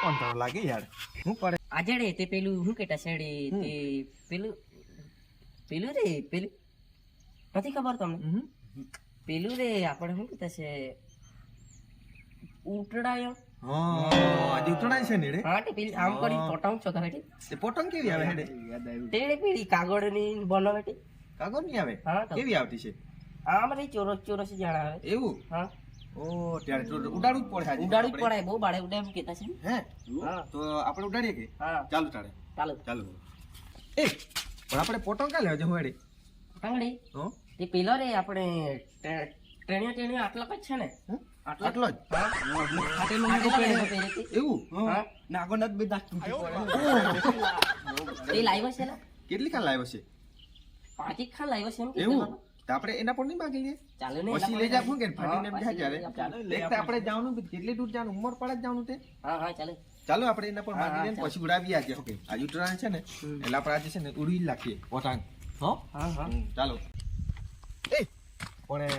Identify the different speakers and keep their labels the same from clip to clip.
Speaker 1: કંટાળો લાગે યાર. હું પડે.
Speaker 2: આજડે તે પેલું હું કેતા શેડે તે પેલું પેલું રે પેલું. નથી ખબર તમને? પેલું રે આપણે શું કહેતા છે? ઉટડાયો
Speaker 1: હા આજે ઉતરાય છે ને રે
Speaker 2: હા તે પેલી આમ કરી પોટાઉં છો
Speaker 1: તે પોટંગ કેવી આવે હેડે?
Speaker 2: પેલી કાગળની બનાવે
Speaker 1: કાગળ નહીં આવે?
Speaker 2: હા
Speaker 1: કેવી આવતી છે?
Speaker 2: આમ રે ચોરસ ચોરસ જાણ આવે.
Speaker 1: એવું?
Speaker 2: હા.
Speaker 1: ઓ ત્યારે તો ઉડાડવું જ પડે આજે.
Speaker 2: ઉડાડવું જ પડે બહુ બાળે ઉડે એમ કહેતા છે
Speaker 1: હે? તો આપણે ઉડાડીએ કે?
Speaker 2: હા.
Speaker 1: ચાલુ તારે.
Speaker 2: ચાલો.
Speaker 1: ચાલુ. એ પણ આપણે પોટંગ કાલે લેવા જવું હો?
Speaker 2: તે પેલો રે આપણે આટલા જ છે ને? આટલા
Speaker 1: જ?
Speaker 2: લેવો પહેરેથી.
Speaker 1: એવું?
Speaker 2: હા.
Speaker 1: નાગોનાથ બે દાંત
Speaker 2: એ લાવ્યો છે ને?
Speaker 1: કેટલી કાલ લાવ્યો છે?
Speaker 2: પાંચેક ખાન લાવ્યો છે એમ
Speaker 1: એવું? આપણે એના પર નહીં માગી લઈએ
Speaker 2: ચાલો ને
Speaker 1: પછી લઈ જાવું કે ફાટીને એમ જાય
Speaker 2: લઈ
Speaker 1: એક આપણે જવાનું કેટલી દૂર જવાનું ઉમર પડે જવાનું તે.
Speaker 2: હા હા ચાલે.
Speaker 1: ચાલો આપણે એના પર માગી લઈએ પછી ઉડાવી આજે. ઓકે આજે ઉતરાણ છે ને એટલે આપણે આજે છે ને ઉડી જ નાખીએ પોટાંગ હો
Speaker 2: હા. હા
Speaker 1: ચાલો. એ પણ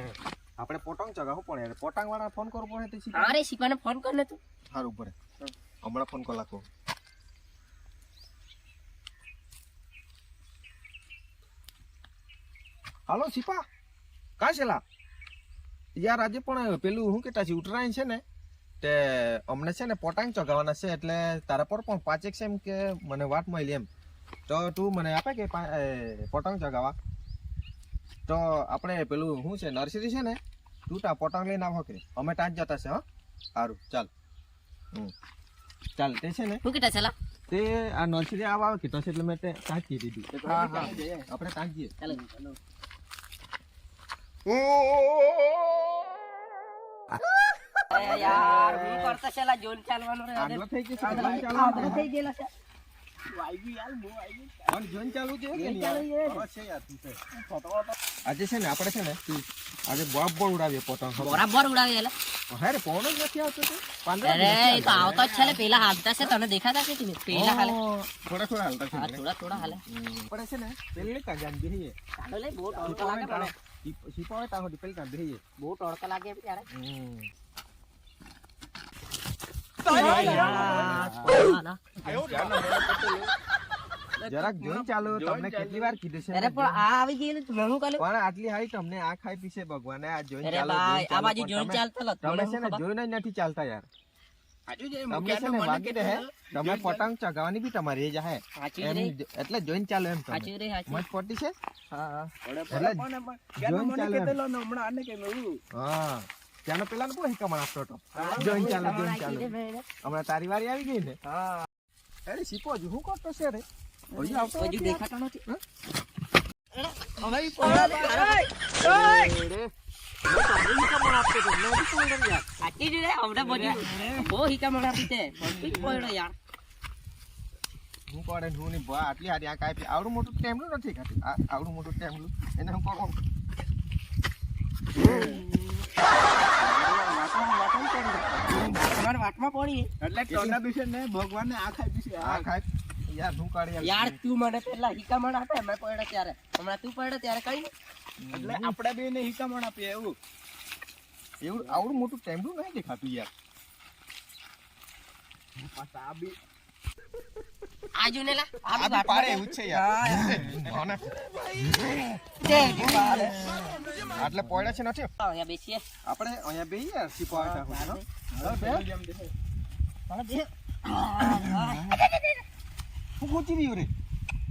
Speaker 1: આપણે પોટાંગ ચગાવો પણ યાર પોટાંગ વાળા ફોન કરવો પડે તે શીખ
Speaker 2: અરે શીખવાને ફોન કર લે તું.
Speaker 1: સારું પડે હમણાં ફોન કર લાખો. હાલો સીપા. કાં છેલા યાર આજે પણ પેલું શું કેતા છે ઉતરાયણ છે ને તે અમને છે ને પોટાંગ ચગાવવાના છે એટલે તારા પર પણ પાંચેક છે એમ કે મને વાત મળી એમ. તો તું મને આપે કે પા- એ, પોટાંગ ચગાવવા? તો આપણે પેલું શું છે નર્સરી છે ને તું તા પોટાંગ લઈને આવો કે. અમે ત્યાં જ જતા છે હા. સારું ચાલ. હમ. ચાલ તે છે ને
Speaker 2: શું કીધા છેલા
Speaker 1: તે આ નર્સરી આવા આવે કીધો છે એટલે મેં તે ત્યાં કીધી
Speaker 2: હા.
Speaker 1: આપણે ત્યાં જઈએ.
Speaker 2: ચાલો. યાર હું કરતો જોન ચાલવાનું રે
Speaker 1: થઈ ગયું
Speaker 2: થઈ ગયેલા છે.
Speaker 1: આજે છે ને આપણે છે ને આજે બરાબર ઉડાવીએ પોતાનો
Speaker 2: બરાબર
Speaker 1: ઉડાવીએ જ નથી આવતો તે? પાંદડા જ
Speaker 2: અરે એ તો આવતો. જ છે ને પેલા હાલતા છે તને દેખાતા છે કે પેલા હાલે.
Speaker 1: થોડા થોડા હાલતા છે.
Speaker 2: થોડા થોડા હાલે.
Speaker 1: છે ને પેલી કાજાન બેહીએ
Speaker 2: ચાલો લે બહુ લાગે મને
Speaker 1: શીપાવે ત્યાં સુધી પેલી કાં બેહીએ
Speaker 2: બહુ તડકા લાગે એમ ત્યારે.
Speaker 1: જરાક જોઈન ચાલુ તમને કેટલી વાર કીધું છે
Speaker 2: અરે પણ આ આવી ગયેલું તું હું કાલે
Speaker 1: પણ આટલી હાઈ તમને આ ખાઈ પીશે ભગવાને. આ જોઈ
Speaker 2: અરે ભાઈ આ બાજુ
Speaker 1: ચાલુ,
Speaker 2: જોઈન ચાલતા લો
Speaker 1: તમે તમે છે ને જોઈને જ નથી ચાલતા યાર. તમને છે ને વાગી રહે તમે પતંગ ચગાવવાની બી તમારી એજ હે. એમ એટલે જોઈન ચાલો એમ તમે.
Speaker 2: સાચી રે સાચી.
Speaker 1: મસ્ત પટ્ટી છે?
Speaker 2: હા હા.
Speaker 1: એટલે જોઈન ચાલો એમ. હા. ત્યાંનો પેલા ને આપતો હતો? જોઈન ચાલો જોઈન ચાલો. હમણાં તારી વારી આવી ગઈ ને?
Speaker 2: હા.
Speaker 1: અરે શું કરતો છે રે? હજુ આવતો
Speaker 2: હજુ દેખાતો નથી.
Speaker 1: રે. હિકમણ હું પડે ને હું ની બા આટલી હારી આ ખાઈ ખાતું આ ખાય યાર હું કાઢી યાર
Speaker 2: તું મને પેલા હિકા આપે મેં પડ્યો ત્યારે હમણાં તું પડ્યો ત્યારે કઈ નહીં
Speaker 1: એવું. આવડું મોટું ટેમલું નહીં દેખાતું યાર.
Speaker 2: ને લા
Speaker 1: આ
Speaker 2: આ
Speaker 1: બી પાડે એવું જ છે યાર. મને આટલે પોયડા છે નથી
Speaker 2: અહીંયા બેસીએ.
Speaker 1: આપણે અહીંયા બે યાર હોય બે. હું. ખૂંચી રહ્યું રે.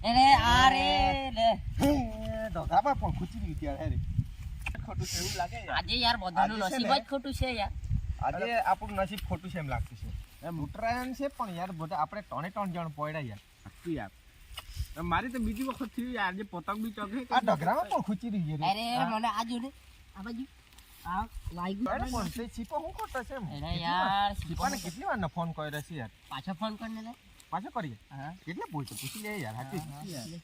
Speaker 2: અરે આ રે લે.
Speaker 1: ધોધા પર પણ ખૂચી ગઈ ત્યારે ખોટું છે એવું લાગે
Speaker 2: આજે યાર બધાનું નસીબ જ ખોટું છે યાર.
Speaker 1: આજે આપણું નસીબ ખોટું છે એમ લાગતું છે. એમ ઉત્તરાયણ છે પણ યાર બધા આપણે ત્રણે ત્રણ જણ પોયડા યાર.
Speaker 3: મારી તો બીજી વખત થયું યાર જે પતંગ બી ચગે
Speaker 1: આ ડગરામાં પણ ખૂચી રહી છે
Speaker 2: અરે મને આજુ ને. આ બાજુ. આ લાગ્યું
Speaker 1: પણ તે છીપો હું કરતો છે
Speaker 2: અરે યાર
Speaker 1: છીપાને કેટલી વાર ફોન કર્યો છે યાર?
Speaker 2: પાછો ફોન કરીને લે.
Speaker 1: પાછો કરીએ?
Speaker 2: હા.
Speaker 1: કેટલે પૂછ્યું પૂછી લે યાર હાચી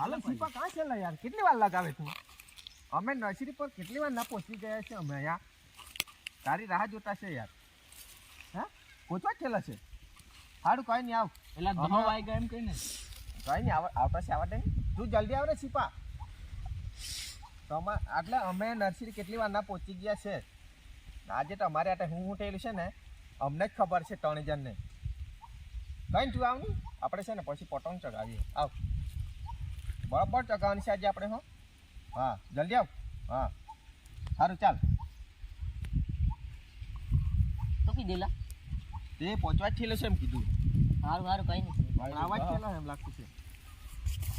Speaker 1: હાલો સીપા કાં છે યાર? કેટલી વાર લગાવે તું? અમે નર્સરી પર કેટલી વાર ના પહોંચી ગયા છે અમે અહીંયા? તારી રાહ જોતા છે યાર. હા? પહોંચવા છેલ્લા છે. સારું કઈ નહીં આવ.
Speaker 3: એટલે
Speaker 1: દમો
Speaker 3: વાઈ ગયા એમ કઈ ને
Speaker 1: કઈ નહીં આવ- આવતા છે આવડે તું જલ્દી આવ સીપા. તમા એટલે અમે નર્સરી કેટલી વાર ના પહોંચી ગયા છે? આજે તો અમારે આટે હું ઉઠેલું થયેલું છે ને અમને જ ખબર છે ત્રણ જણને. કઈ તું આવની આપણે છે ને પછી પતંગ ચગાવીએ. આવ. બરાબર ચગાવવાની છે આજે આપણે હો. હા જલ્દી આવ. હા. સારું ચાલ.
Speaker 2: તો કીધેલા
Speaker 1: તે પહોંચવા જ થયેલો છે એમ કીધું.
Speaker 2: સારું સારું કઈ નહીં.
Speaker 1: આવવા જ પેલો એમ લાગતું છે.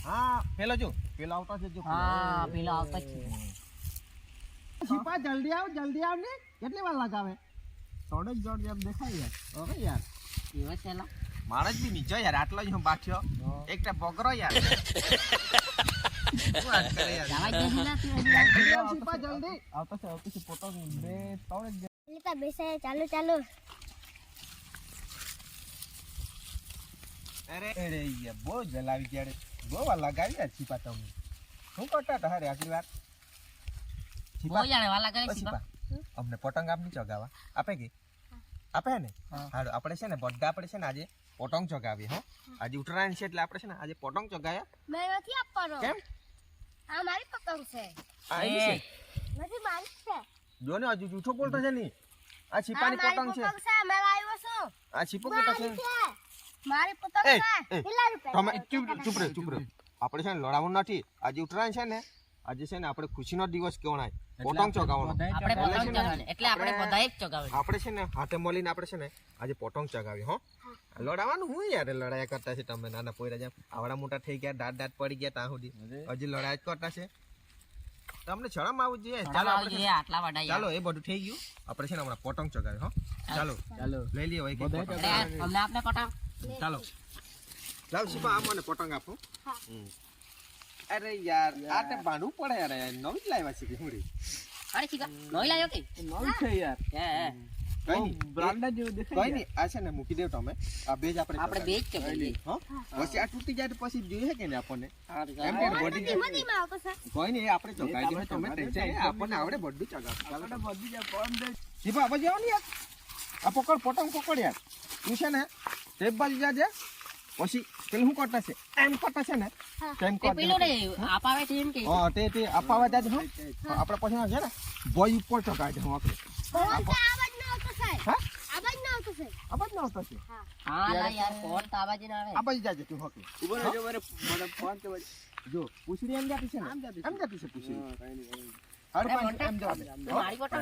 Speaker 1: હા. પેલો જો પેલો આવતો છે જો.
Speaker 2: હા પેલો આવતા છે.
Speaker 1: શિપા જલ્દી આવ જલ્દી આવ ને. કેટલી વાર લગાવે? થોડો જ જોર જેમ દેખાય યાર. ઓકે યાર.
Speaker 2: એવા
Speaker 1: બી નીચો યાર આટલો જ હું બાક્યો એક બગરો યાર.
Speaker 4: ચાલુ ચાલુ
Speaker 1: અરે બહુ જલાવી ત્યારે બહુ લગાવી યાર શિપા તમે શું કરતા હતા હારે આટલી વાર
Speaker 2: બહુ જાણે વાલા કરે
Speaker 1: ઓ અમને પતંગ આપની ચગાવા. આપે કે? આપે ને? હારું આપણે છે ને બધા આપણે છે ને આજે પતંગ ચગાવી હો. આજે ઉત્તરાયણ છે એટલે આપણે છે ને આજે પતંગ ચગાવ્યા
Speaker 4: મેં નથી આપવાનો.
Speaker 1: કેમ?
Speaker 4: આ મારી પતંગ છે.
Speaker 1: આ છે?
Speaker 4: નથી મારી છે.
Speaker 1: જો ને હજુ જૂઠો બોલતો છે ની. આ
Speaker 4: આ
Speaker 1: છીપાની પતંગ છે.
Speaker 4: છે મેં લાવ્યો છું.
Speaker 1: આ છીપો કેતો છે?
Speaker 4: મારી પતંગ છે. કેટલા રૂપિયા?
Speaker 1: તમે ચૂપ ચૂપ રહે ચૂપ રહે. આપણે છે ને લડાવવાનું નથી. આજે ઉત્તરાયણ છે ને આજે છે ને આપણે ખુશીનો દિવસ કહેવાય. પતંગ ચગાવવાનો
Speaker 2: આપણે
Speaker 1: એટલે
Speaker 2: ચગાવવાનો
Speaker 1: છે ને,
Speaker 2: એટલે આપણે બધાએ જ ચગાવવાની.
Speaker 1: આપણે છે ને હાથે મળીને આપણે છે ને આજે પતંગ ચગાવી હો. લડાવવાનું હું યાર લડાયા કરતા છે તમે નાના પોયરા જેમ. આવડા મોટા થઈ ગયા દાંત દાંત પડી ગયા ત્યાં સુધી. હજી લડાઈ જ કરતા છે. તમને શરમ આવવું જોઈએ? ચાલો
Speaker 2: ચાલો
Speaker 1: આપણે છે ને-
Speaker 2: આટલા વડા
Speaker 1: ચાલો એ બધું થઈ ગયું. આપણે છે ને હમણાં પતંગ ચગાવે હો. ચાલો.
Speaker 3: ચાલો.
Speaker 1: લઈ લઈએ
Speaker 2: હોય અમને આપને.
Speaker 1: ચાલો. લાવ શિપા આ મને પોટંગ આપો. અરે યાર આ તે બાંધવું પડે યાર નવી જ લાવ્યા છે કે હું રે?
Speaker 2: અરે શીખા, નવી લાવ્યો કે?
Speaker 3: નવી છે યાર.
Speaker 2: હે, હે.
Speaker 1: કઈ નહીં.
Speaker 3: બ્રાન્ડ જેવું
Speaker 1: કઈ નહીં આ છે ને મૂકી દેવ તમે. આ બેજ આપણે
Speaker 2: આપણે બે જ
Speaker 1: ચગાવીએ.
Speaker 2: ચગાવીએ.
Speaker 1: હો. પછી આ તૂટી જાય તો પછી જોઈએ કે ને આપણને. એમ કે કોઈ નહીં આપણે ચગાવી દઈએ તમે ટેન્શન આપણને આવડે બધું ચગાવ ચાલો.
Speaker 3: આપણે બધું જાય કોણ દે.
Speaker 1: શિપા આવા જાવ ને યાર. આ પકડ પતંગ પકડ યાર. તું છે ને તે બાજુ જાજે પછી પેલું શું કરતા છે? એમ કરતા છે ને. તેમ
Speaker 2: તે પેલું રે, આપાવે છે એમ કે?
Speaker 1: હા તે તે આપણે પછી છે ને બોય ઉપર ચગાવી દે હું આપણે હા
Speaker 4: આવાજ ના આવતો છે
Speaker 1: ના આવતા છે
Speaker 2: હા, લા યાર, ફોન તો આવાજ ના આવે.
Speaker 1: આ જાજે તું હોકે
Speaker 3: ઊભો રહેજો મારે મને ફોન તો
Speaker 1: જો પૂછડી એમ જાતી છે ને. એમ જાતી પૂછડી
Speaker 3: હા, કાંઈ નહીં.
Speaker 1: હારું પાંચ એમ જવા
Speaker 2: મારી મોટા,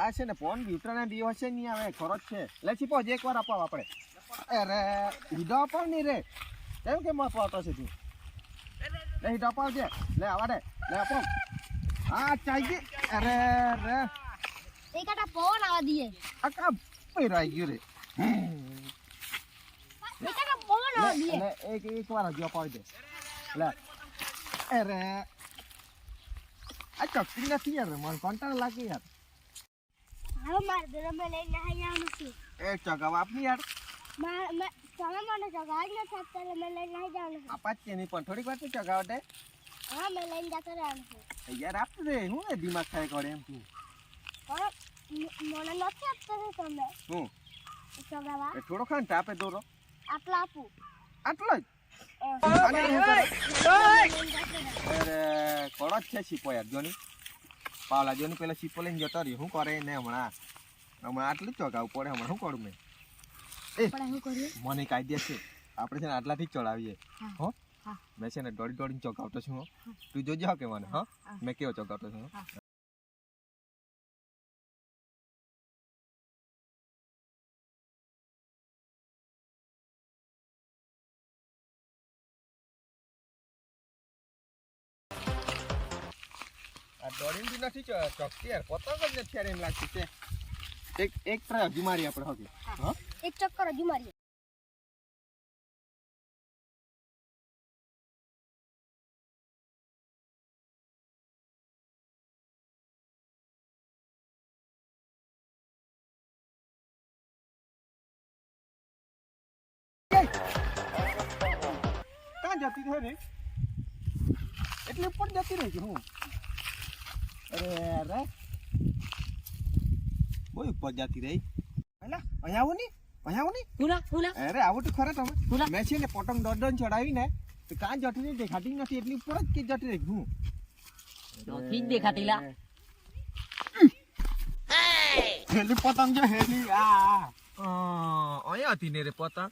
Speaker 1: આ છે ને ફોન ઉતરાના દિવસે નહીં આવે ખરો જ છે. લે છીપો જે એકવાર આપો આપણે. અરે હીડો પણ નહીં રે. કેમ કેમ અપાવતો છે તું? લે હીડો અપાવ લે આવા દે. લે આપો. હા ચાઈ અરે રે.
Speaker 4: એ ફોન પવન આવવા દઈએ.
Speaker 1: આ કા પહેરાઈ ગયો રે.
Speaker 4: એ ફોન આવવા
Speaker 1: લે એક એક વાર હજુ અપાવી દે. લે. અરે. આ ચકરી નથી યાર મને કંટાળ લાગે યાર.
Speaker 4: હવે મારે ઘરે મેં લઈને આવી આવવાનું છું.
Speaker 1: એ ચગાવ આપની યાર.
Speaker 4: તમે મને જગા જ નથી આપતા એટલે મેં લઈને આવી જવાનું છે.
Speaker 1: આપાત કે નહીં પણ થોડીક વાર તું ચગાવ દે.
Speaker 4: હા મેં લઈને જતો રહેવાનું છે.
Speaker 1: યાર આપતું રે હું એ દિમાગ થાય કરે એમ તું?
Speaker 4: મને નથી આપતા ને તમે.
Speaker 1: હું?
Speaker 4: જગાવા
Speaker 1: એ થોડો ખાન આપે દોરો.
Speaker 4: આટલા આપું.
Speaker 1: આટલો જ. અરે કોણ જ છે છીપો યાર જોની પાવલા જોની પેલા ચીપો લઈને જતો રહ્યો. શું કરે ને હમણાં? હમણાં આટલું જ ચોગાવું પડે હમણાં શું કરું મેં?
Speaker 4: એ
Speaker 1: મને કાયદે છે. આપણે છે ને આટલાથી જ ચડાવીએ.
Speaker 4: હો.
Speaker 1: મેં છે ને દોડી દોડીને ચોગાવતો છું હો. તું જોજો કે મને હા.
Speaker 4: હા.
Speaker 1: મેં કેવો ચોગાવતો છું આ દોડીને બી નથી ચ- ચોકતી યાર. પતંગ જ નથી યાર એમ લાગતું છે એક એક ટ્રાય હજી મારી આપણે હોકે હા.
Speaker 4: એક ચક્કર હજુ મારીએ
Speaker 1: ક્યાં જતી રહે રે? એટલે ઉપર જતી રહી છે હું. અરે બહુ ઉપર જતી રહી. પેલા અહીંયા આવો ને અહીંયા આવો ને
Speaker 2: હુલા હુલા
Speaker 1: અરે આવું તો ખરા તમે.
Speaker 2: બોલા.
Speaker 1: મેં છે ને પતંગ દોડ દોડ ચડાવી ને તો કાં જટી નહીં દેખાતી નથી એટલી ઉપર જ કે જટી રહી. હું?
Speaker 2: નથી જ દેખાતી લા.
Speaker 1: હેલી પતંગ જો હેલી આ. અહીંયા હતી ને રે પતંગ.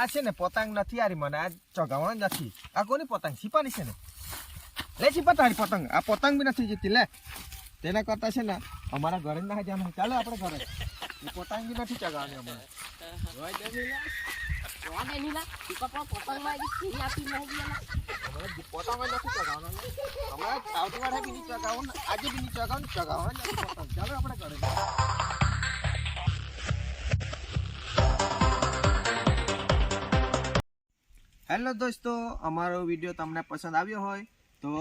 Speaker 1: આ છે ને પતંગ નથી આરી મને આ ચગાવણ નથી. આ કોની પતંગ? છીપાની છે ને? લે છીપા પતાડી પતંગ. આ પતંગ બી નથી જીતી, લે. તેના કરતા છે ને, અમારા ઘરે ના જવાનું ચાલો આપણે ઘરે. એ પતંગ બી નથી ચગાવવાની અમારે. આજે બી જ પતંગ ચાલો આપણે ઘરે હેલો દોસ્તો, અમારો વીડિયો તમને પસંદ આવ્યો હોય તો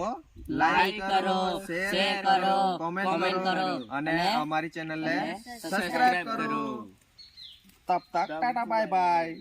Speaker 1: લાઈક કરો શેર કરો કોમેન્ટ કરો અને અમારી ચેનલને સબસ્ક્રાઇબ કરો. તબ તક ટાટા બાય બાય